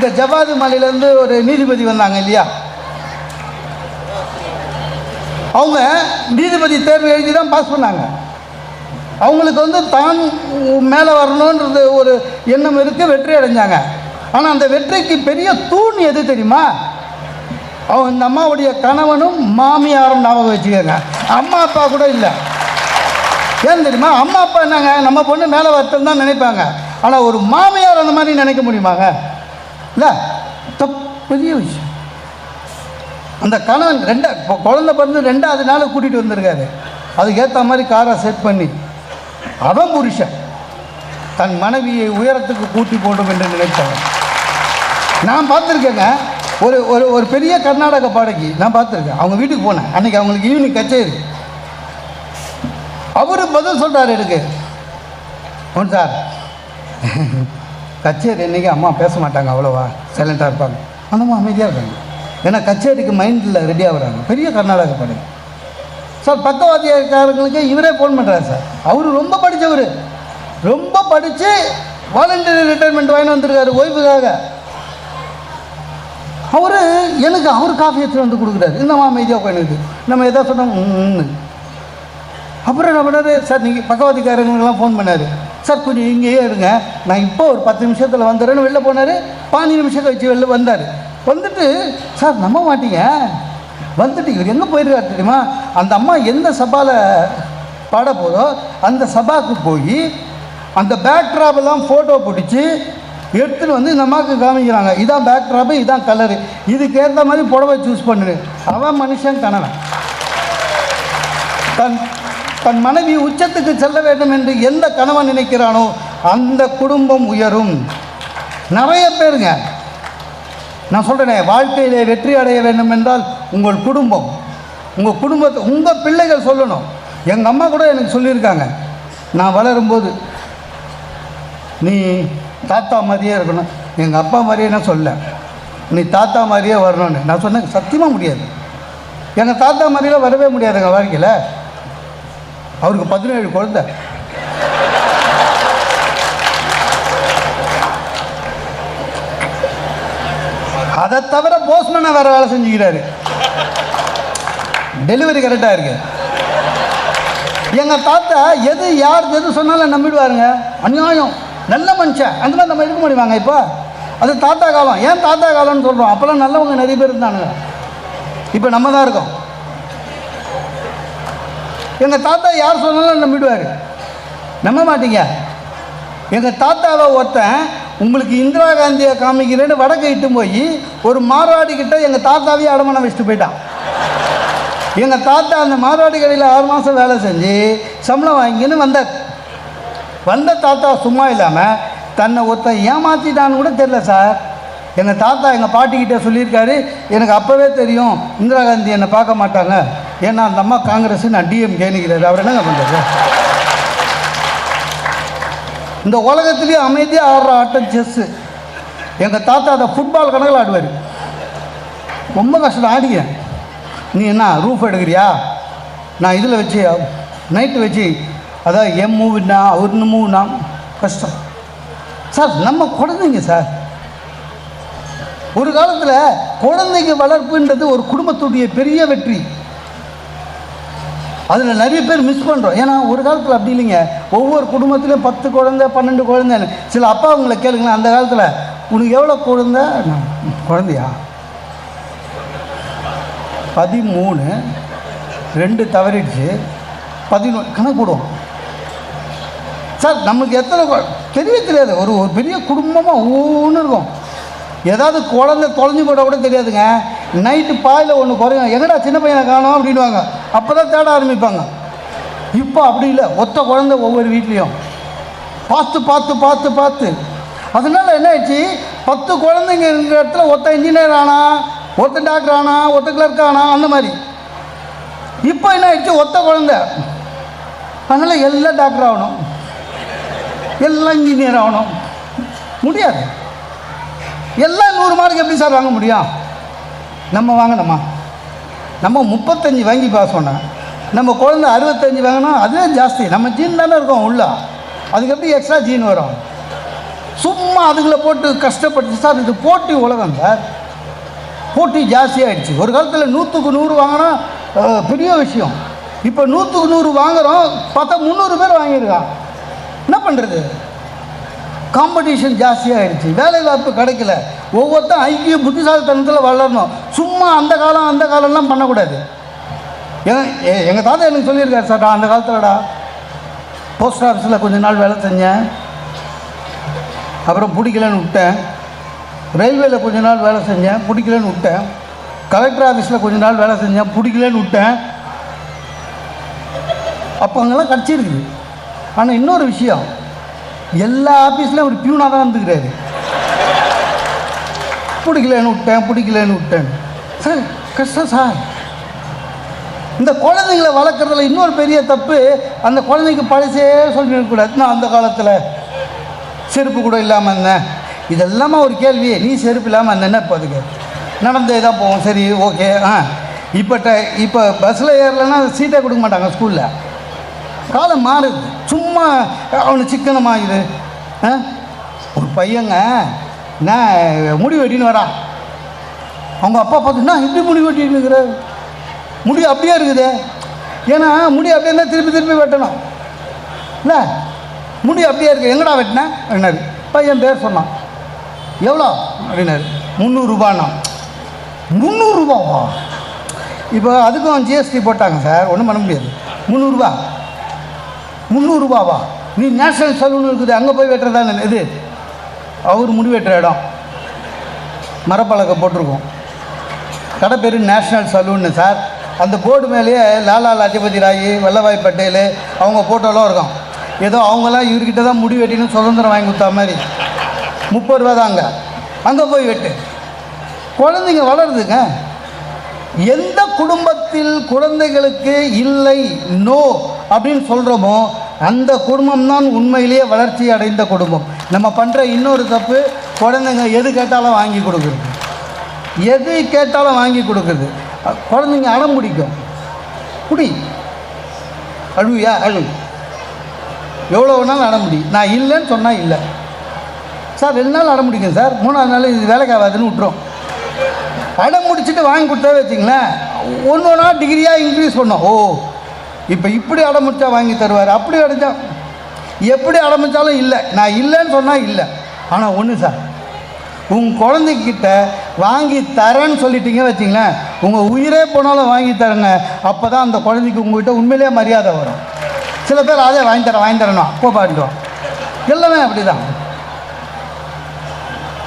இந்த ஜவாது மலையிலேருந்து ஒரு நீதிபதி வந்தாங்க இல்லையா? அவங்க நீதிபதி தேர்வு எழுதி தான் பாஸ் பண்ணாங்க. அவங்களுக்கு வந்து தான் மேலே வரணுன்றது ஒரு எண்ணம் இருக்கு வெற்றி அடைஞ்சாங்க. ஆனால் அந்த வெற்றிக்கு பெரிய தூண் எது தெரியுமா? அவங்க இந்த அம்மாவுடைய கணவனும் மாமியாரும் ஞாபகம் வச்சுக்கோங்க. அம்மா அப்பா கூட இல்லை. ஏன் தெரியுமா? அம்மா அப்பா என்னங்க? நம்ம பொண்ணு மேலே வரட்டும் தான் நினைப்பாங்க. ஆனால் ஒரு மாமியார் அந்த மாதிரி நினைக்க முடியுமாங்க? இல்லை தப்பு பெரிய விஷயம் அந்த கணவன் ரெண்டா இப்போ குழந்தை பிறந்து ரெண்டாவது நாள் கூட்டிகிட்டு வந்திருக்காரு. அதுக்கேற்ற மாதிரி காரை செட் பண்ணி. அவன் புருஷன். தன் மனைவியை உயரத்துக்கு கூட்டி போடும் என்று நினைத்தவன். நான் பார்த்துருக்கேங்க ஒரு ஒரு ஒரு பெரிய கர்நாடக பாடகி நான் பார்த்துருக்கேன். அவங்க வீட்டுக்கு போனேன். அன்னைக்கு அவங்களுக்கு ஈவினிங் கச்சேரி. அவரு பதில் சொல்கிறாரு எனக்கு. One sir. கச்சேரி இன்றைக்கி அம்மா பேச மாட்டாங்க அவ்வளோவா? சைலண்ட்டாக இருப்பாங்க. அந்தம்மா அமைதியாக இருக்காங்க. ஏன்னா கச்சேரிக்கு மைண்டில் ரெடி ஆகுறாங்க. பெரிய கர்நாடக பாடகி சார் பக்கவாதியக்காரங்களுக்கு இவரே ஃபோன் பண்ணுறாரு சார். அவர் ரொம்ப படித்தவர் ரொம்ப படித்து வாலண்டியர் ரிட்டைர்மெண்ட் வாங்கி வந்திருக்காரு ஓய்வுக்காக. அவர் எனக்கு அவர் காஃபி எடுத்துட்டு வந்து கொடுக்குறாரு. இந்தம்மா அமைதியாக உட்காந்துது நம்ம எதாவது சொன்னோம் அப்புறம் என்ன பண்ணார்? சார் நீங்கள் பக்கவாதிக்காரங்களுக்கெல்லாம் ஃபோன் பண்ணார். சார் கொஞ்சம் இங்கேயே இருங்க. நான் இப்போ ஒரு பத்து நிமிஷத்தில் வந்துடுறேன்னு வெளில போனார். பாஞ்சு நிமிஷத்தை வச்சு வெளில வந்தார். வந்துட்டு சார் நம்ப மாட்டீங்க. வந்துட்டு இவர் எங்கே போயிருக்காரு தெரியுமா? அந்த அம்மா எந்த சபாவில் பாட போதோ அந்த சபாவுக்கு போய் அந்த பேக் ட்ராப்பெல்லாம் ஃபோட்டோ பிடிச்சி எடுத்துன்னு வந்து இந்த அம்மாவுக்கு காமிக்கிறாங்க. இதான் பேக் ட்ராப்பு இதான் கலரு இதுக்கு ஏற்ற மாதிரி புடவை சூஸ் பண்ணு. அவன் மனுஷன் கணவன். தன் தன் மனைவி உச்சத்துக்கு செல்ல வேண்டும் என்று எந்த கணவன் நினைக்கிறானோ அந்த குடும்பம் உயரும். நிறைய பேருங்க நான் சொல்கிறேனே வாழ்க்கையிலே வெற்றி அடைய வேண்டும் என்றால் உங்கள் குடும்பம் உங்கள் குடும்பத்தை உங்கள் பிள்ளைகள் சொல்லணும். எங்கள் அம்மா கூட எனக்கு சொல்லியிருக்காங்க நான் வளரும்போது நீ தாத்தா மாதிரியே இருக்கணும். எங்கள் அப்பா மாதிரியே நான் சொல்ல நீ தாத்தா மாதிரியே வரணும்னு. நான் சொன்னேன் சத்தியமாக முடியாது. எங்கள் தாத்தா மாதிரியெல்லாம் வரவே முடியாதுங்க வாழ்க்கையில். அவருக்கு பதினேழு குழந்தை. அதை தவிர போஸ்ட்மேனை வேற வேலை செஞ்சுக்கிறாரு. டெலிவரி கரெக்டாக இருக்கு. எங்கள் தாத்தா எது யார் எது சொன்னாலும் நம்பிடுவாருங்க. அநியாயம். நல்ல மனுஷன். அந்த மாதிரி நம்ம இருக்க முடியுமாங்க இப்போ? அது தாத்தா காலம். ஏன் தாத்தா காலம்னு சொல்கிறோம் அப்போல்லாம் நல்லவங்க நிறைய பேர் இருந்தானுங்க. இப்போ நம்ம தான் இருக்கோம். எங்கள் தாத்தா யார் சொன்னாலும் நம்பிடுவார்? நம்ப மாட்டீங்க. எங்கள் தாத்தாவை ஒருத்தன் உங்களுக்கு இந்திரா காந்தியை காமிக்கிறேன்னு வடக்கு இட்டு போய் ஒரு மார்வாடி கிட்ட எங்கள் தாத்தாவையே அடமானம் வச்சுட்டு போயிட்டான். எங்கள் தாத்தா அந்த மார்வாடி கடையில் ஆறு மாதம் வேலை செஞ்சு சம்பளம் வாங்கின்னு வந்தார். வந்த தாத்தா சும்மா இல்லாமல் தன்னை ஒருத்தன் ஏமாற்றிட்டான்னு கூட தெரில சார். எங்கள் தாத்தா எங்கள் பாட்டிக்கிட்ட சொல்லியிருக்காரு எனக்கு அப்போவே தெரியும் இந்திரா காந்தி என்னை பார்க்க மாட்டாங்க. ஏன்னா அந்த அம்மா காங்கிரஸ் நான் டிஎம் கேணுகிறாரு அவர் என்னங்க பண்ணுறது இந்த உலகத்துலேயே அமைதியாக ஆடுற ஆட்டம் செஸ்ஸு எங்கள் தாத்தா அதை ஃபுட்பால் கணக்கில் ஆடுவார். ரொம்ப கஷ்டம். ஆடிங்க. நீ என்ன ரூஃப் எடுக்கிறியா? நான் இதில் வச்சு நைட்டு வச்சு அதான் என் மூவினா அவர்னு மூவ்னா கஷ்டம். சார் நம்ம குழந்தைங்க சார் ஒரு காலத்தில் குழந்தைங்க வளர்ப்புன்றது ஒரு குடும்பத்துடைய பெரிய வெற்றி. அதில் நிறைய பேர் மிஸ் பண்ணுறோம் ஏன்னா ஒரு காலத்தில் அப்படி இல்லைங்க. ஒவ்வொரு குடும்பத்திலையும் பத்து குழந்தை பன்னெண்டு குழந்தைன்னு சில அப்பா அவங்கள கேளுங்களேன் அந்த காலத்தில் உனக்கு எவ்வளோ குழந்தை? குழந்தையா? பதிமூணு. ரெண்டு தவறிடுச்சு. பதினொன்று கணக்கு போடுவோம். சார் நமக்கு எத்தனை கொ- தெரியவே தெரியாது. ஒரு ஒரு பெரிய குடும்பமாக ஒவ்வொன்று இருக்கும். ஏதாவது குழந்தை தொலைஞ்சு போட்டால் கூட தெரியாதுங்க. நைட்டு பாயில் ஒன்று குறையும். எங்கடா சின்ன பையனை காணோம்? அப்படின்வாங்க அப்போ தான் தேட ஆரம்பிப்பாங்க. இப்போ அப்படி இல்லை. ஒத்த குழந்தை ஒவ்வொரு வீட்லேயும். பார்த்து பார்த்து பார்த்து பார்த்து. அதனால என்ன ஆயிடுச்சு? பத்து குழந்தைங்க இருக்கிற இடத்துல ஒத்த இன்ஜினியர் ஆனா ஒத்த டாக்டர் ஆனா ஒத்த கிளர்க் ஆனா அந்த மாதிரி. இப்போ என்ன ஆயிடுச்சு? ஒத்த குழந்தை. அதனால எல்லாம் டாக்டர் ஆகணும். எல்லாம் இன்ஜினியர் ஆகணும். முடியாது. எல்லாம் நூறு மார்க் எப்படி சார் வாங்க முடியும்? நம்ம வாங்கணுமா? நம்ம முப்பத்தஞ்சு வாங்கி பாஸ் பண்ணோம் நம்ம குழந்தை அறுபத்தஞ்சு வாங்கினா அதுவே ஜாஸ்தி. நம்ம ஜீன் தானே இருக்கோம் உள்ள. அதுக்கு எப்படி எக்ஸ்ட்ரா ஜீன் வரும்? சும்மா அதுகளை போட்டு கஷ்டப்பட்டு சார் இது போட்டி உலகம் சார். போட்டி ஜாஸ்தியாகிடுச்சு ஒரு காலத்தில் நூற்றுக்கு நூறு வாங்கினா பெரிய விஷயம். இப்போ நூற்றுக்கு நூறு வாங்குகிறோம் பார்த்தா முந்நூறு பேர் வாங்கியிருக்கான். என்ன பண்ணுறது காம்படிஷன் ஜாஸ்தியாகிடுச்சு வேலை வாய்ப்பு கிடைக்கல. ஒவ்வொருத்தரும் ஐக்கிய புத்திசாலித்தனத்தில் வளரணும். சும்மா அந்த காலம் அந்த காலம்லாம் பண்ணக்கூடாது. எங்கள் எங்கள் தாத்தா எனக்கு சொல்லியிருக்காரு சார் நான் அந்த காலத்தில்டா போஸ்ட் ஆஃபீஸில் கொஞ்ச நாள் வேலை செஞ்சேன். அப்புறம் பிடிக்கலன்னு விட்டேன். ரயில்வேயில் கொஞ்ச நாள் வேலை செஞ்சேன் பிடிக்கலன்னு விட்டேன். கலெக்டர் ஆஃபீஸில் கொஞ்ச நாள் வேலை செஞ்சேன் பிடிக்கலன்னு விட்டேன். அப்போ அங்கெல்லாம் கிடச்சிருக்கு ஆனால் இன்னொரு விஷயம் எல்லா ஆஃபீஸ்லையும் ஒரு பியூனாக தான் இருந்துக்கிறாரு. பிடிக்கலன்னு விட்டேன் பிடிக்கலன்னு விட்டேன். சார் கஷ்டம் சார். இந்த குழந்தைங்களை வளர்க்குறதுல இன்னொரு பெரிய தப்பு அந்த குழந்தைக்கு பழசே சொல்லிடக்கூடாது நான் அந்த காலத்தில் செருப்பு கூட இல்லாமல் இருந்தேன். இதெல்லாமா ஒரு கேள்வி நீ செருப்பு இல்லாமல் இருந்தேன்னா இப்போ அதுக்கு நடந்தே தான் போவோம் சரி ஓகே ஆ. இப்போ ட இப்போ பஸ்ஸில் ஏறலைன்னா சீட்டே கொடுக்க மாட்டாங்க ஸ்கூலில் காலம் மாறுது. சும்மா அவனு சிக்கனமாகுது ஆ? ஒரு பையங்க என்ன முடி வெட்டின்னு வரான் அவங்க அப்பா பார்த்துன்னா இப்படி முடி வெட்டின்னு இருக்கிற? முடி அப்படியே இருக்குது. ஏன்னா முடி அப்படியே இருந்தால் திருப்பி திருப்பி வெட்டணும். இல்லை முடி அப்படியே இருக்கு. எங்கடா வெட்டினேன் அப்படின்னாரு. பையன் பேர் சொன்னான். எவ்வளோ? அப்படின்னாரு. முந்நூறுரூபான்னா முந்நூறுரூபாவா இப்போ அதுக்கும் ஜிஎஸ்டி போட்டாங்க சார். ஒன்றும் பண்ண முடியாது. முந்நூறுரூபா முந்நூறுரூபாவா நீ நேஷனல் சலூன் இருக்குது அங்கே போய் வெட்டுறதா? இது அவர் முடி வெட்டுற இடம். மரப்பலகை போட்டிருக்கோம். கடை பேர் நேஷ்னல் சலூன்னு சார். அந்த போர்டு மேலேயே லாலா லஜபதி ராய் வல்லபாய் பட்டேல் அவங்க ஃபோட்டோலாம் இருக்கும். ஏதோ அவங்களாம் இவர்கிட்ட தான் முடி வெட்டின்னு சுதந்திரம் வாங்கி கொடுத்தா மாதிரி. முப்பது ரூபா தாங்க அங்கே. போய் வெட்டு. குழந்தைங்க வளருதுங்க. எந்த குடும்பத்தில் குழந்தைகளுக்கு இல்லை? நோ. அப்படின்னு சொல்கிறோமோ அந்த குடும்பம் தான் உண்மையிலேயே வளர்ச்சி அடைந்த குடும்பம். நம்ம பண்ணுற இன்னொரு தப்பு குழந்தைங்க எது கேட்டாலும் வாங்கி கொடுக்குறது எது கேட்டாலும் வாங்கி கொடுக்குறது குழந்தைங்க அடம் பிடிக்கும். குடி. அழுவியா? அழு. எவ்வளோ வேணாலும் அடம் முடி நான் இல்லைன்னு சொன்னால் இல்லை. சார் ரெண்டு நாள் அடம் முடிக்கும் சார். மூணாவது நாள் இது வேலைக்கு ஆகாதுன்னு விட்டுரும். அடம் முடிச்சுட்டு வாங்கி கொடுத்தா வச்சுங்களேன் ஒன்று ஒன்றா டிகிரியாக இன்க்ரீஸ் பண்ணோம். ஓ. இப்போ இப்படி அடம் வாங்கி தருவார். அப்படி அடைச்சா எப்படி அடம்பிச்சாலும் இல்லை. நான் இல்லைன்னு சொன்னால் இல்லை. ஆனால் ஒன்று சார் உங்கள் குழந்தைக்கிட்ட வாங்கி தரேன்னு சொல்லிட்டீங்க வச்சிங்களேன் உங்கள் உயிரே போனாலும் வாங்கி தரேங்க அப்போ தான் அந்த குழந்தைக்கு உங்கள்கிட்ட உண்மையிலேயே மரியாதை வரும். சில பேர் அதே வாங்கி தரேன் வாங்கி தரணும் கோபாடிட்டோம் எல்லாமே அப்படி தான்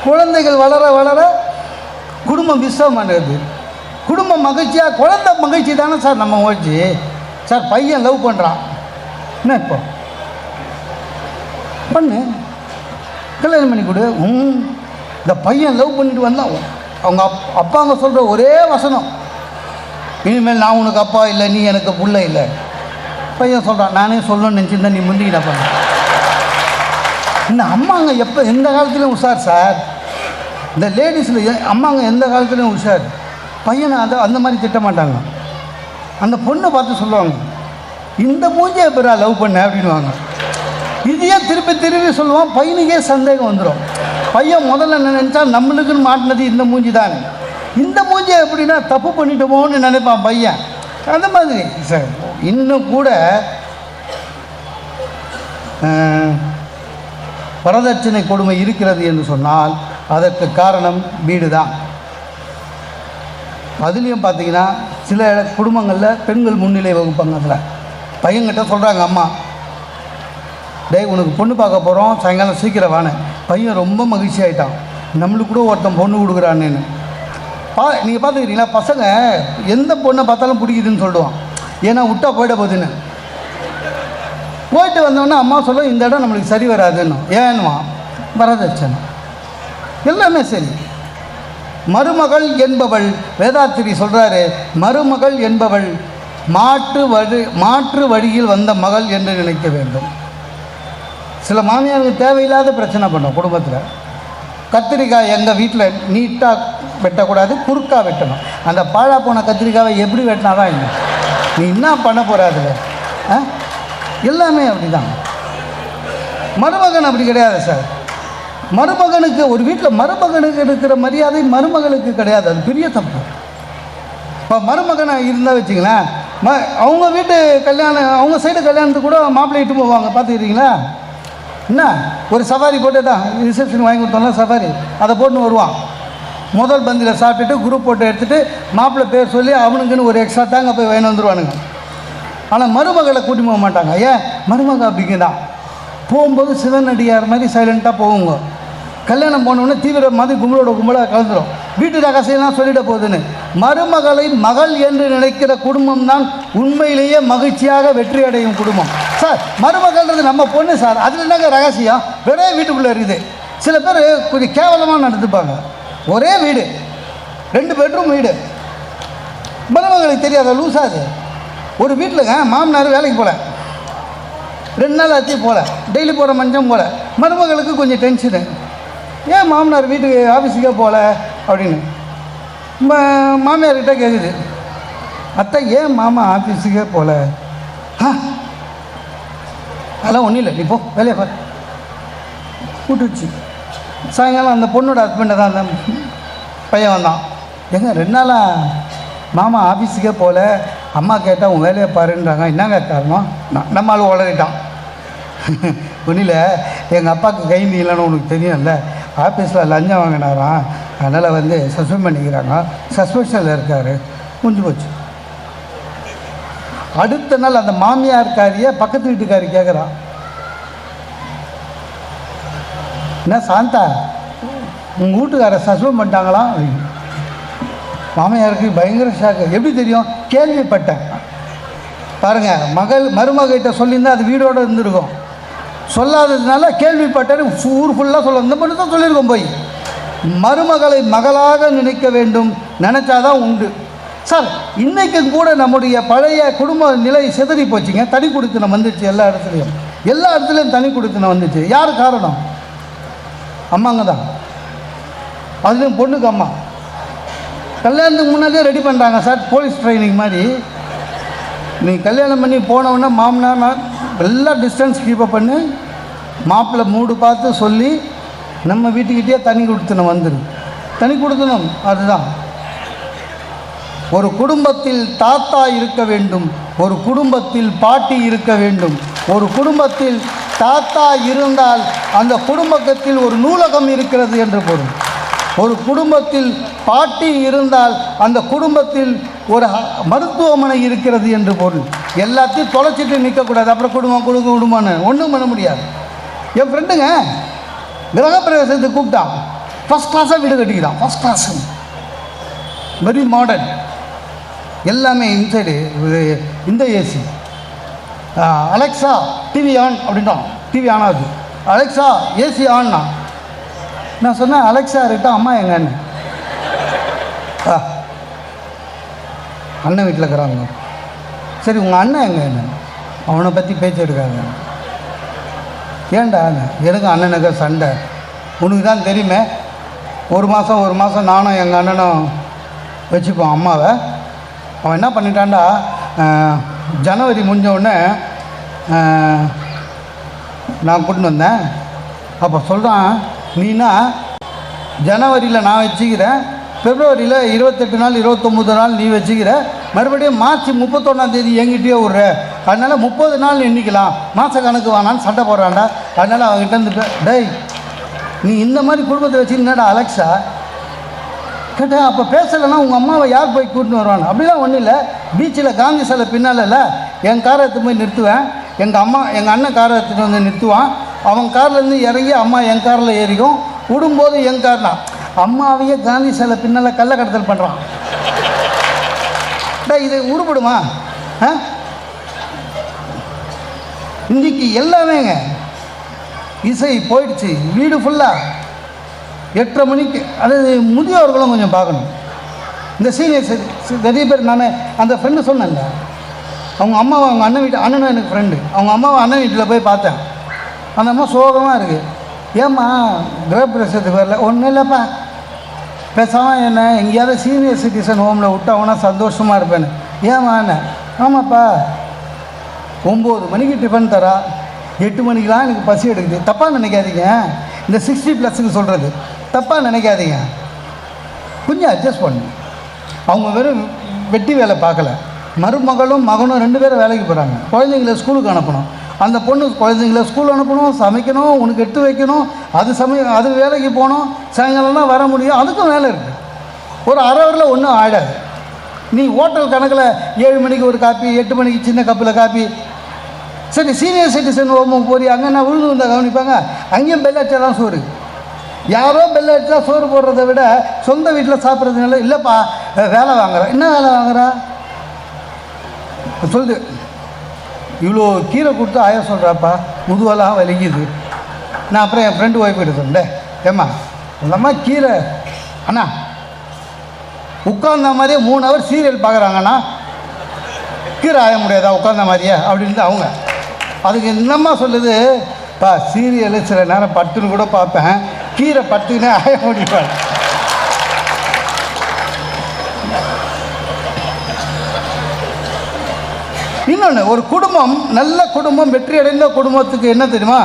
குழந்தைகள் வளர வளர குடும்பம் விசமானது குடும்பம் மகிழ்ச்சியாக குழந்தை மகிழ்ச்சி தானே சார் நம்ம மகிழ்ச்சி சார் பையன் லவ் பண்ணுறான் என்ன இப்போ? பண்ணு. கல்யாணம் பண்ணி கொடு. ம் இந்த பையன் லவ் பண்ணிட்டு வந்தான். அவங்க அப் அப்பாங்க சொல்கிற ஒரே வசனம். இனிமேல் நான் உனக்கு அப்பா இல்லை நீ எனக்கு புள்ள இல்லை. பையன் சொல்கிறான் நானே சொல்லணும்னு நினச்சிருந்தேன் நீ முந்திக்கிட்ட பண்ண இந்த அம்மாங்க எப்போ எந்த காலத்துலையும் உஷார் சார். இந்த லேடிஸில் அம்மாங்க எந்த காலத்துலையும் உஷார். பையனை அதை அந்த மாதிரி திட்ட மாட்டாங்க. அந்த பொண்ணை பார்த்து சொல்லுவாங்க இந்த மூஞ்சியை பிறா லவ் பண்ண? அப்படின்வாங்க இதையே திருப்பி திருப்பி சொல்லுவான் பையனுக்கே சந்தேகம் வந்துடும் பையன் முதல்ல நினச்சா நம்மளுக்குன்னு மாட்டினது இந்த மூஞ்சி தான். இந்த மூஞ்சியை எப்படின்னா தப்பு பண்ணிட்டோமோன்னு நினைப்பான் பையன். அந்த மாதிரி. சார். இன்னும் கூட வரதட்சணை கொடுமை இருக்கிறது என்று சொன்னால் அதற்கு காரணம் வீடு தான் அதுலேயும் பார்த்தீங்கன்னா சில குடும்பங்களில் பெண்கள் முன்னிலை வகுப்பாங்க அதில் பையன்கிட்ட சொல்கிறாங்க அம்மா டேய் உனக்கு பொண்ணு பார்க்க போகிறோம் சாயங்காலம் சீக்கிரம் வானே பையன் ரொம்ப மகிழ்ச்சி ஆகிட்டான் நம்மளுக்கு கூட ஒருத்தன் பொண்ணு கொடுக்குறான்னு பா நீங்கள் பார்த்துக்கிறீங்களா பசங்க எந்த பொண்ணை பார்த்தாலும் பிடிக்குதுன்னு சொல்லுவான். ஏன்னா விட்டா போயிட போகுதுன்னு. போயிட்டு வந்தோடனே அம்மா சொல்ல இந்த இடம் நம்மளுக்கு சரி வராதுன்னு. ஏன்னுவான்? வரதட்சணை எல்லாமே சரி. மருமகள் என்பவள். வேதாத்திரி சொல்கிறாரு மருமகள் என்பவள் மாற்று வழி மாற்று வழியில் வந்த மகள் என்று நினைக்க வேண்டும். சில மாமியாருக்கு தேவையில்லாத பிரச்சனை பண்ணும் குடும்பத்தில். கத்திரிக்காய் எங்கள் வீட்டில் நீட்டாக வெட்டக்கூடாது குறுக்காக வெட்டணும். அந்த பாழா போன கத்திரிக்காவை எப்படி வெட்டினாதான் இல்லை. நீ என்ன பண்ண போகிற அதில்? ஆ? எல்லாமே அப்படி தான் மருமகன் அப்படி கிடையாது சார். மருமகனுக்கு ஒரு வீட்டில் மருமகனுக்கு இருக்கிற மரியாதை மருமகளுக்கு கிடையாது. அது பெரிய தப்பு. இப்போ மருமகனை இருந்தால் வச்சுங்களேன் ம அவங்க வீட்டு கல்யாணம் அவங்க சைடு கல்யாணத்துக்கு கூட மாப்பிள்ளை இட்டு போவாங்க. பார்த்துக்கிறீங்களா என்ன? ஒரு சஃபாரி போட்டு தான் ரிசப்ஷன் வாங்கி கொடுத்தோம்னா சஃபாரி அதை போட்டுன்னு வருவான். முதல் பந்தியில் சாப்பிட்டுட்டு குரூப் போட்டு எடுத்துகிட்டு மாப்பிள்ளை பேர் சொல்லி அவனுக்குன்னு ஒரு எக்ஸ்ட்ரா தாங்க போய் வாங்கி வந்துடுவானுங்க ஆனால் மருமகளை கூட்டி போக மாட்டாங்க. ஏன்? மருமக அப்படிங்க தான் போகும்போது சிவனடியார் மாதிரி சைலண்ட்டாக போகுங்க. கல்யாணம் போனோடனே தீவிர மாதிரி கும்பலோட கும்பலாக கலந்துரும். வீட்டு ரகசியம்லாம் சொல்லிட போகுதுன்னு? மருமகளை மகள் என்று நினைக்கிற குடும்பம் தான் உண்மையிலேயே மகிழ்ச்சியாக வெற்றி அடையும் குடும்பம். சார் மருமகள்ன்றது நம்ம பொண்ணு சார். அதில் என்னங்க ரகசியம்? வெறே வீட்டுக்குள்ளே இருக்குது. சில பேர் கொஞ்சம் கேவலமாக நடந்துப்பாங்க. ஒரே வீடு. ரெண்டு பெட்ரூம் வீடு. மருமகளுக்கு தெரியாத? லூசாது ஒரு வீட்டிலங்க மாமனார் வேலைக்கு போகல ரெண்டு நாள் ஆச்சு போகல டெய்லி போகிற மஞ்சம் போகல மருமகளுக்கு கொஞ்சம் டென்ஷனு ஏன் மாமனார் வீட்டுக்கு ஆஃபீஸுக்கே போகல அப்படின்னு? மாமியார்கிட்ட கேட்குது அத்தை ஏன் மாமா ஆஃபீஸுக்கே போகல? ஆ? அதெல்லாம் ஒன்றும் இல்லை. நீ போ வேலையை பாரு. கூட்டுச்சு சாயங்காலம் அந்த பொண்ணோட ஹஸ்பண்டை தான் அந்த பையன் வந்தான். ஏங்க ரெண்டு நாளாக மாமா ஆஃபீஸுக்கே போகல. அம்மா கேட்டால் உன் வேலையை பாருன்றாங்க. என்னங்க காரணம்? நான் நம்ம ஆள் உளறிட்டான். இல்லை. எங்கள் அப்பாவுக்கு கை நீளன்னு உனக்கு தெரியும்ல. ஆஃபீஸில் லஞ்சம் வாங்கினாராம். அதனால் வந்து சஸ்பெண்ட் பண்ணிக்கிறாங்க. சஸ்பென்ஷனில் இருக்கார். முடிஞ்சு போச்சு. அடுத்த நாள் அந்த மாமியார்காரிய பக்கத்து வீட்டுக்காரி கேட்குறான் என்ன சாந்தா? உங்கள் வீட்டுக்கார சஸ்பெண்ட் பண்ணிட்டாங்களா? அப்படின்னு மாமியாருக்கு பயங்கர ஷாக்கு எப்படி தெரியும்? கேள்விப்பட்டேன். பாருங்கள் மகள் மருமகிட்ட சொல்லியிருந்தால் அது வீடோடு இருந்திருக்கும். சொல்லாததுனால கேள்விப்பட்டேன்னு ஊர் ஃபுல்லாக சொல்ல இந்த மட்டும் தான் சொல்லியிருக்கோம் போய். மருமகளை மகளாக நினைக்க வேண்டும். நினச்சாதான் உண்டு. சார் இன்றைக்கும் கூட நம்முடைய பழைய குடும்ப நிலை செதறி போச்சுங்க. தனி கொடுத்தனம் வந்துச்சு எல்லா இடத்துலையும். எல்லா இடத்துலையும் தனி கொடுத்தனம் வந்துச்சு. யார் காரணம்? அம்மாங்க தான். அதுலேயும் பொண்ணுக்கு அம்மா. கல்யாணத்துக்கு முன்னாடியே ரெடி பண்ணுறாங்க சார். போலீஸ் ட்ரைனிங் மாதிரி. நீ கல்யாணம் பண்ணி போனவுடனே மாமனார் எல்லாம் டிஸ்டன்ஸ் கீப்பப் பண்ணி. மாப்பிள்ளை மூடு பார்த்து சொல்லி நம்ம வீட்டுக்கிட்டே தண்ணி கொடுத்துணும் வந்துடும் தனி கொடுத்தணும் அதுதான். ஒரு குடும்பத்தில் தாத்தா இருக்க வேண்டும் ஒரு குடும்பத்தில் பாட்டி இருக்க வேண்டும். ஒரு குடும்பத்தில் தாத்தா இருந்தால் அந்த குடும்பத்தில் ஒரு நூலகம் இருக்கிறது என்று பொருள். ஒரு குடும்பத்தில் பாட்டி இருந்தால் அந்த குடும்பத்தில் ஒரு மருத்துவமனை இருக்கிறது என்று பொருள். எல்லாத்தையும் தொலைச்சிட்டு நிற்கக்கூடாது அப்புறம் குடும்பம் குடும்பம் குடும்பம்னு ஒன்றும் பண்ண முடியாது. என் ஃப்ரெண்டுங்க கிரகப்பிரவேசத்துக்கு கூப்பிட்டான் ஃபஸ்ட் கிளாஸாக வீடு கட்டிக்கிறான் ஃபஸ்ட் கிளாஸ் வெரி மாடர்ன் எல்லாமே இன்சைடு இந்த ஏசி அலெக்ஸா டிவி ஆன் அப்படின்ட்டான் டிவி ஆன் ஆகுது. அலெக்ஸா ஏசி ஆன்னா நான் சொன்னேன் அலெக்ஸா இருக்கா அம்மா எங்கன்னு ஆ. அண்ணன் வீட்டில் இருக்கிறாங்க. சரி உங்கள் அண்ணன் எங்க என்ன அவனை பற்றி பேச்சு எடுக்காங்க ஏன்டா? எனக்கு அண்ணனுக்கு சண்டை? உனக்கு தான் தெரியுமே. ஒரு மாதம் ஒரு மாதம் நானும் எங்கள் அண்ணனும் வச்சுப்போம் அம்மாவை. அவன் என்ன பண்ணிட்டான்டா? ஜனவரி முடிஞ்சவுடனே நான் கூட்டின்னு வந்தேன். அப்போ சொல்கிறான் நீனா ஜனவரியில் நான் வச்சுக்கிறேன். பிப்ரவரியில் இருபத்தெட்டு நாள் இருபத்தொம்போது நாள் நீ வச்சுக்கிற. மறுபடியும் மார்ச் முப்பத்தொன்னாம் தேதி எங்கிட்டயே விட்ற. அதனால் முப்பது நாள் எண்ணிக்கலாம். மாத கணக்கு வானான்னு சண்டை போடுறான்டா. அதனால் அவங்ககிட்ட இருந்துட்டு டேய் நீ இந்த மாதிரி குடும்பத்தை வச்சு என்னடா அலெக்ஸா? கேட்டேன் அப்போ பேசலைன்னா உங்கள் அம்மாவை யார் போய் கூட்டின்னு வருவான் அப்படிலாம் ஒன்றும் இல்லை. பீச்சில் காந்தி சிலை பின்னாலல என் காரை எடுத்து போய் நிறுத்துவேன். எங்கள் அம்மா எங்கள் அண்ணன் காரை எடுத்துகிட்டு வந்து நிறுத்துவான். அவன் கார்லேருந்து இறங்கி அம்மா என் காரில் ஏறிக்கும். விடும்போது என் கார் தான் அம்மாவையே காந்தி சிலை பின்னால் கள்ள கடத்தல் பண்ணுறான் டேய், இது உருப்படுமா? ஆ? இன்னைக்கு எல்லாமேங்க. இசை போயிடுச்சு. வீடு ஃபுல்லாக எட்டரை மணிக்கு அதாவது முதியோர்களும் கொஞ்சம் பார்க்கணும். இந்த சீனியர்ஸ் நிறைய பேர் நான் அந்த ஃப்ரெண்டு சொன்னேன்ல. அவங்க அம்மாவை அவங்க அண்ணன் வீட்டு அண்ணனும் எனக்கு ஃப்ரெண்டு அவங்க அம்மாவை அண்ணன் வீட்டில் போய் பார்த்தேன். அந்த அம்மா சோகமாக இருக்குது ஏம்மா கிரகப்பிரசத்துக்கு வரல. ஒன்றும் இல்லைப்பா. பேசாமல் என்ன எங்கேயாவது சீனியர் சிட்டிசன் ஹோமில் விட்டாங்கன்னா சந்தோஷமாக இருப்பேன்னு. ஏம்மா என்ன ஆமாப்பா. ஒம்பது மணிக்கு டிஃபன் தரா? எட்டு மணிக்கெலாம் எனக்கு பசி எடுக்குது. தப்பாக நினைக்காதீங்க. இந்த சிக்ஸ்டி ப்ளஸுக்கு சொல்கிறது தப்பாக நினைக்காதீங்க. கொஞ்சம் அட்ஜஸ்ட் பண்ணு. அவங்க வெறும் வெட்டி வேலை பார்க்கல. மருமகளும் மகனும் ரெண்டு பேரும் வேலைக்கு போகிறாங்க குழந்தைங்கள ஸ்கூலுக்கு அனுப்பணும். அந்த பொண்ணு குழந்தைங்கள ஸ்கூல் அனுப்பணும் சமைக்கணும் உனக்கு எடுத்து வைக்கணும். அது சமய அது வேலைக்கு போகணும். சாயங்காலம்லாம் வர முடியும். அதுக்கும் வேலை இருக்குது ஒரு அரை ஹவரில் ஒன்றும் ஆயிடாது நீ ஹோட்டல் கணக்கில் ஏழு மணிக்கு ஒரு காப்பி எட்டு மணிக்கு சின்ன கப்பில் காப்பி சரி சீனியர் சிட்டிசன் ஹோமுக்கு போய் அங்கே நான் விழுந்து வந்தால் கவனிப்பாங்க? அங்கேயும் பெல் அடிச்சா தான் சோறு. யாரோ பெல் அடிச்சா சோறு போடுறதை விட சொந்த வீட்டில் சாப்பிட்றதுனால இல்லைப்பா வேலை வாங்குறேன் என்ன வேலை வாங்குறா? சொல்லுது இவ்வளோ கீரை கொடுத்து ஆய சொல்கிறாப்பா முதுவெல்லாம் வலிக்குது. நான் அப்புறம் என் ஃப்ரெண்டு ஒய்ஃப் கிட்ட சொன்னேன் ஏம்மா இல்லைம்மா கீரை அண்ணா உட்கார்ந்த மாதிரியே மூணு ஹவர் சீரியல் பார்க்குறாங்கண்ணா. கீரை ஆய முடியாதா? உட்கார்ந்த மாதிரியே அப்படின்ட்டு அவங்க. அதுக்கு என்னம்மா சொல்லுது? பா சீரியலு சில நேரம் பட்டுன்னு கூட பார்ப்பேன். கீரை பட்டுன்னு ஆய முடியும்? இன்னொன்று ஒரு குடும்பம் நல்ல குடும்பம் வெற்றி அடைந்த குடும்பத்துக்கு என்ன தெரியுமா?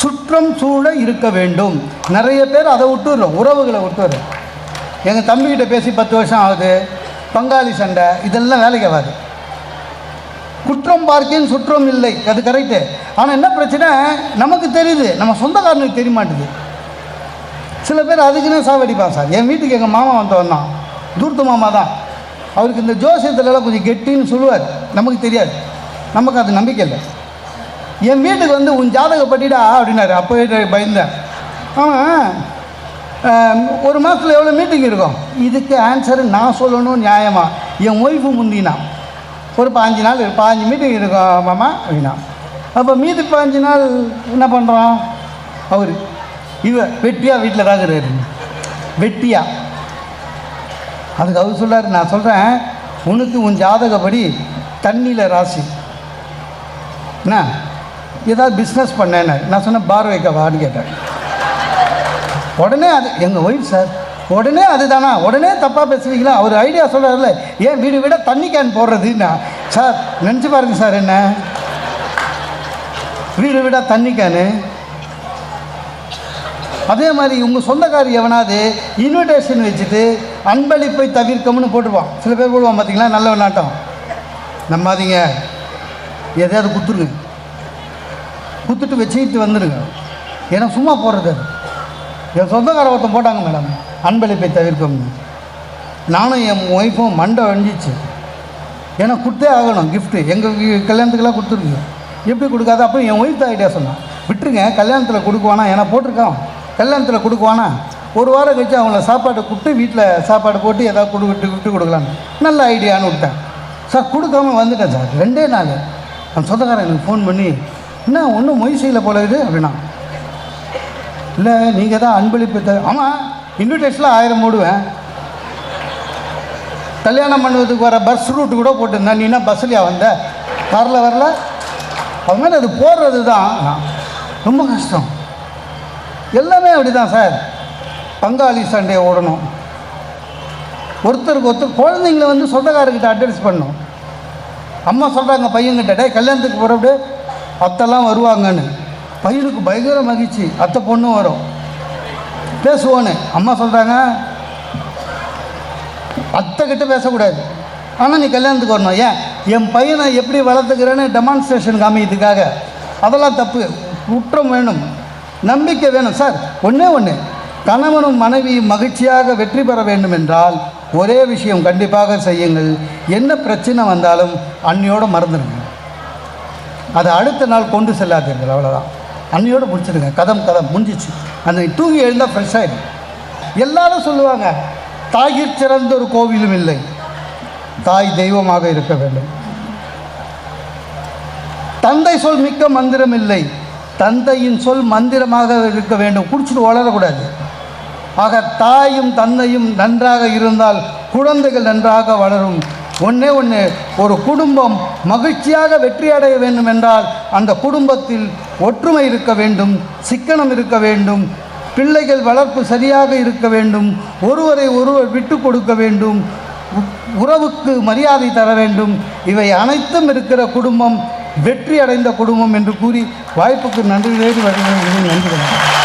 சுற்றம் சூழ இருக்க வேண்டும். நிறைய பேர் அதை விட்டுடுறோம் உறவுகளை விட்டுடுறோம் எங்கள் தம்பிக்கிட்ட பேசி பத்து வருஷம் ஆகுது. பங்காளி சண்டை இதெல்லாம் வேலைக்கு ஆகாது. குற்றம் பார்க்கேன் சுற்றம் இல்லை. அது கரெக்டு ஆனால் என்ன பிரச்சனை? நமக்கு தெரியுது. நம்ம சொந்தக்காரனுக்கு தெரிய மாட்டுது சில பேர் அதுக்குன்னே சாவடிப்பான் சார். என் வீட்டுக்கு எங்கள் மாமா வந்தவன் தான். தூர்த்து மாமா தான். அவருக்கு இந்த ஜோசியத்துலலாம் கொஞ்சம் கெட்டின்னு சொல்லுவார். நமக்கு தெரியாது. நமக்கு அது நம்பிக்கை இல்லை. என் வீட்டுக்கு வந்து உன் ஜாதகப்பட்டிடா அப்படின்னாரு. அப்போ பயந்தேன். அவன் ஒரு மாதத்தில் எவ்வளோ மீட்டிங் இருக்கும்? இதுக்கு ஆன்சரு நான் சொல்லணும் நியாயமா? என் ஒய்ஃபு முந்தினான் ஒரு பாஞ்சு நாள் பாஞ்சு மீட்டிங் இருக்கும் மாமா அப்படின்னா. அப்போ மீதி பாஞ்சு நாள் என்ன பண்ணுறோம் அவர் இவ வெட்டியாக வீட்டில் தான் இருக்கிறாரு. வெட்டியா. அதுக்கு அவர் சொல்றாரு நான் சொல்கிறேன் உனக்கு உன் ஜாதகப்படி தண்ணியில் ராசி. என்ன? ஏதாவது பிஸ்னஸ் பண்ணேன்னு. நான் சொன்னேன் பார் வைக்கவான்னு கேட்டேன். உடனே அது எங்கள் ஒய்ஃப் சார் உடனே அதுதானா? உடனே தப்பாக பேசுவீங்களா? அவர் ஐடியா சொல்கிறாருல ஏன் வீடு விட தண்ணி கேன் போடுறதுன்னா? சார் நினச்சி பாருங்க சார் என்ன? வீடு விட தண்ணி கேனு அதே மாதிரி உங்கள் சொந்தக்காரி எவனாவது இன்விடேஷன் வச்சுட்டு அன்பளிப்பை தவிர்க்கம்னு போட்டுருவான். சில பேர் போடுவான் பார்த்தீங்களா நல்ல நாட்டம். நம்பாதீங்க. எதையாவது குத்துருங்க. குத்துட்டு வச்சுக்கிட்டு வந்துடுங்க ஏன்னா சும்மா போடுறது என் சொந்தக்கார ஒருத்தன் போட்டாங்க மேடம். அன்பளிப்பை தவிர்க்கம்னு நானும் என் ஒய்ஃபும் மண்டை அழிஞ்சிச்சு ஏன்னா கொடுத்தே ஆகணும் கிஃப்ட்டு எங்கள் கல்யாணத்துக்கெல்லாம் கொடுத்துருக்கீங்க எப்படி கொடுக்காத? அப்புறம் என் ஒய்ஃப் ஐடியா சொன்னான். விட்டுருங்க கல்யாணத்தில் கொடுக்குவானா? ஏன்னா போட்டிருக்கான். கல்யாணத்தில் கொடுக்குவானா? ஒரு வாரம் கழிச்சு அவங்கள சாப்பாடு கொடுத்து வீட்டில் சாப்பாடு போட்டு ஏதாவது கொடு விட்டு விட்டு கொடுக்கலான்னு. நல்ல ஐடியான்னு விட்டேன். சார் கொடுக்காம வந்துட்டேன் சார். ரெண்டே நாள். நான் சொந்தக்காரன் எனக்கு ஃபோன் பண்ணி என்ன ஒன்றும் மொய் செய்யல போல இது? அப்படின்னா இல்லை நீங்கள் தான் அன்பளிப்பு ஆமாம் இன்விடேஷனில் ஆயிரம் மூடுவேன் கல்யாணம் பண்ணுவதுக்கு வர பஸ் ரூட்டு கூட போட்டிருந்தேன். நீனா பஸ்லையா வந்த? வரல? வரல அது அது போடுறது தான் ரொம்ப கஷ்டம். எல்லாமே அப்படி தான் சார். பங்காளி சண்டையை ஓடணும். ஒருத்தருக்கு ஒருத்தர் குழந்தைங்கள வந்து சொந்தக்காரர்கிட்ட அட்வைஸ் பண்ணும் அம்மா சொல்கிறாங்க பையன்கிட்ட டே கல்யாணத்துக்கு போகிறப்படு அத்தெல்லாம் வருவாங்கன்னு. பையனுக்கு பயங்கர மகிழ்ச்சி. அத்தை பொண்ணும் வரும். பேசுவோன்னு. அம்மா சொல்கிறாங்க அத்தைக்கிட்ட பேசக்கூடாது. ஆனால் நீ கல்யாணத்துக்கு வரணும். ஏன்? என் பையனை எப்படி வளர்த்துக்கிறேன்னு டெமான்ஸ்ட்ரேஷன் காமிக்கிறதுக்காக. அதெல்லாம் தப்பு. குற்றம் வேணும். நம்பிக்கை வேணும். சார் ஒன்றே ஒன்று கணவனும் மனைவியும் மகிழ்ச்சியாக வெற்றி பெற வேண்டும் என்றால் ஒரே விஷயம் கண்டிப்பாக செய்யுங்கள். என்ன பிரச்சனை வந்தாலும் அன்னையோடு மறந்துடுங்க. அதை அடுத்த நாள் கொண்டு செல்லாதீர்கள். அவ்வளோதான் அன்னையோடு முடிச்சிடுங்க. கதம் கதம் முடிஞ்சிச்சு. அந்த தூங்கி எழுந்தால் ஃப்ரெஷ் ஆகிடும் எல்லாரும் சொல்லுவாங்க தாயிற் சிறந்த ஒரு கோவிலும் இல்லை. தாய் தெய்வமாக இருக்க வேண்டும். தந்தை சொல் மிக்க மந்திரம் இல்லை. தந்தையின் சொல் மந்திரமாக இருக்க வேண்டும். குடிச்சிட்டு வளரக்கூடாது. ஆக தாயும் தந்தையும் நன்றாக இருந்தால் குழந்தைகள் நன்றாக வளரும். ஒன்றே ஒன்று ஒரு குடும்பம் மகிழ்ச்சியாக வெற்றி அடைய வேண்டும் என்றால் அந்த குடும்பத்தில் ஒற்றுமை இருக்க வேண்டும் சிக்கனம் இருக்க வேண்டும் பிள்ளைகள் வளர்ப்பு சரியாக இருக்க வேண்டும் ஒருவரை ஒருவர் விட்டு கொடுக்க வேண்டும் உறவுக்கு மரியாதை தர வேண்டும். இவை அனைத்தும் இருக்கிற குடும்பம் வெற்றி அடைந்த குடும்பம் என்று கூறி வாய்ப்புக்கு நன்றி வேறு வருகிறேன் நன்றி.